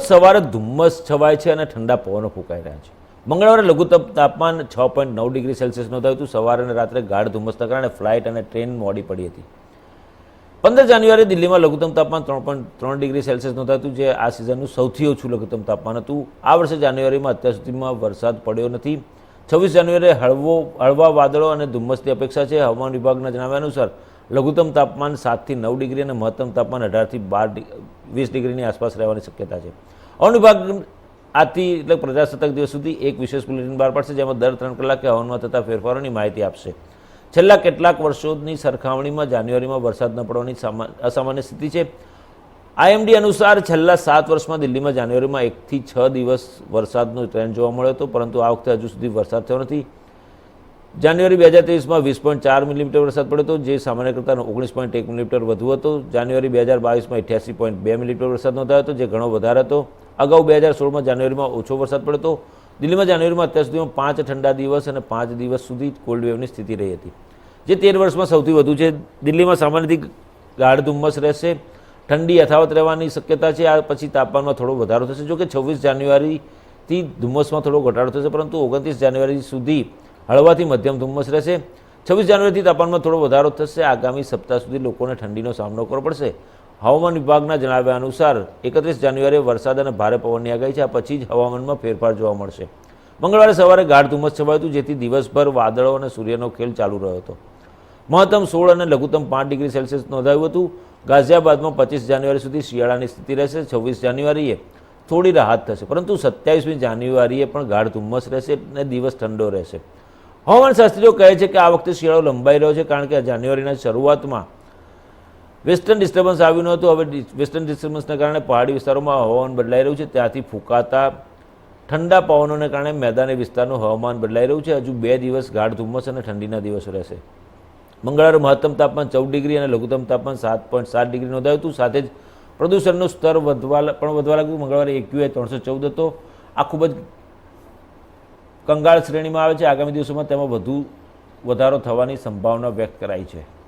રોજ સવારે ધુમ્મસ છવાય છે અને ઠંડા પવનો ફૂંકાઈ રહ્યા છે. મંગળવારે લઘુત્તમ તાપમાન છ પોઈન્ટ નવ ડિગ્રી સેલ્સિયસ નોંધાયું હતું. સવારે અને રાત્રે ગાઢ ધુમ્મસના કારણે ફ્લાઇટ અને ટ્રેન મોડી પડી હતી. પંદર જાન્યુઆરી દિલ્હીમાં લઘુત્તમ તાપમાન ત્રણ પોઈન્ટ ત્રણ ડિગ્રી સેલ્સિયસ નોંધાયું હતું, જે આ સિઝનનું સૌથી ઓછું લઘુત્તમ તાપમાન હતું. આ વર્ષે જાન્યુઆરીમાં અત્યાર સુધીમાં વરસાદ પડ્યો નથી. છવ્વીસ જાન્યુઆરીએ હળવો, હળવા વાદળો અને ધુમ્મસની અપેક્ષા છે. હવામાન વિભાગના જણાવ્યા અનુસાર લઘુત્તમ તાપમાન સાતથી નવ ડિગ્રી અને મહત્તમ તાપમાન અઢારથી બાર વીસ ડિગ્રીની આસપાસ રહેવાની શક્યતા છે. વિભાગ આથી એટલે પ્રજાસત્તાક દિવસ સુધી એક વિશેષ બુલેટિન બહાર પાડશે, જેમાં દર ત્રણ કલાકે હવામાનમાં થતા ફેરફારોની માહિતી આપશે. છેલ્લા કેટલાક વર્ષોની સરખામણીમાં જાન્યુઆરીમાં વરસાદ ન પડવાની સામા- અસામાન્ય સ્થિતિ છે. આઈએમડી અનુસાર છેલ્લા સાત વર્ષમાં દિલ્હીમાં જાન્યુઆરીમાં એકથી છ દિવસ વરસાદનો ટ્રેન્ડ જોવા મળ્યો હતો, પરંતુ આ વખતે હજુ સુધી વરસાદ થયો નથી. જાન્યુઆરી બે હજાર ત્રેવીસમાં વીસ પોઈન્ટ ચાર મિલીમીટર વરસાદ પડ્યો હતો, જે સામાન્ય કરતાં ઓગણીસ પોઈન્ટ એક મિલીમીટર વધુ હતો. જાન્યુઆરી બે હજાર બાવીસમાં અઠ્યાસી પોઈન્ટ બે મિલીમીટર વરસાદ નોંધાયો હતો, જે ઘણો વધારે હતો. અગાઉ બે હજાર સોળમાં જાન્યુઆરીમાં ઓછો વરસાદ પડ્યો હતો. દિલ્હીમાં જાન્યુઆરીમાં અત્યાર સુધીમાં પાંચ ઠંડા દિવસ અને પાંચ દિવસ સુધી કોલ્ડ વેવની સ્થિતિ રહી હતી. જે તેર વર્ષમાં સૌથી વધુ છે. દિલ્હીમાં સામાન્યથી ગાઢ ધુમ્મસ રહેશે. ઠંડી યથાવત રહેવાની શક્યતા છે. આ પછી તાપમાનમાં થોડો વધારો થશે. જો કે છવ્વીસ જાન્યુઆરીથી ધુમ્મસમાં થોડો ઘટાડો થશે, પરંતુ ઓગણત્રીસ જાન્યુઆરી સુધી હળવાથી મધ્યમ ધુમ્મસ રહેશે. છવ્વીસ જાન્યુઆરીથી તાપમાનમાં થોડો વધારો થશે. આગામી સપ્તાહ સુધી લોકોને ઠંડીનો સામનો કરવો પડશે. હવામાન વિભાગના જણાવ્યા અનુસાર એકત્રીસ જાન્યુઆરીએ વરસાદ અને ભારે પવનની આગાહી છે. આ પછી જ હવામાનમાં ફેરફાર જોવા મળશે. મંગળવારે સવારે ગાઢ ધુમ્મસ છવાયું હતું, જેથી દિવસભર વાદળો અને સૂર્યનો ખેલ ચાલુ રહ્યો હતો. મહત્તમ સોળ અને લઘુત્તમ પાંચ ડિગ્રી સેલ્સિયસ નોંધાયું હતું. ગાઝિયાબાદમાં પચીસ જાન્યુઆરી સુધી શિયાળાની સ્થિતિ રહેશે. છવ્વીસ જાન્યુઆરીએ થોડી રાહત થશે. પરંતુ સત્યાવીસમી જાન્યુઆરીએ પણ ગાઢ ધુમ્મસ રહેશે અને દિવસ ઠંડો રહેશે. હવામાન શાસ્ત્રીઓ કહે છે કે આ વખતે શિયાળો લંબાઈ રહ્યો છે કારણ કે જાન્યુઆરીના શરૂઆતમાં વેસ્ટર્ન ડિસ્ટર્બન્સ આવ્યું નહોતું. હવે વેસ્ટર્ન ડિસ્ટર્બન્સના કારણે પહાડી વિસ્તારોમાં હવામાન બદલાઈ રહ્યું છે. ત્યાંથી ફૂંકાતા ઠંડા પવનોને કારણે મેદાની વિસ્તારનું હવામાન બદલાઈ રહ્યું છે. હજુ બે દિવસ ગાઢ ધુમ્મસ અને ઠંડીના દિવસો રહેશે. મંગળવારે મહત્તમ તાપમાન ચૌદ ડિગ્રી અને લઘુત્તમ તાપમાન સાત પોઈન્ટ સાત ડિગ્રી નોંધાયું હતું. સાથે જ પ્રદૂષણનું સ્તર વધવા પણ વધવા લાગ્યું. મંગળવારે એક્યુએ ત્રણસો ચૌદ હતો. આ ખૂબ જ કંગાળ શ્રેણીમાં આવે છે. આગામી દિવસોમાં તેમાં વધુ વધારો થવાની સંભાવના વ્યક્ત કરાઈ છે.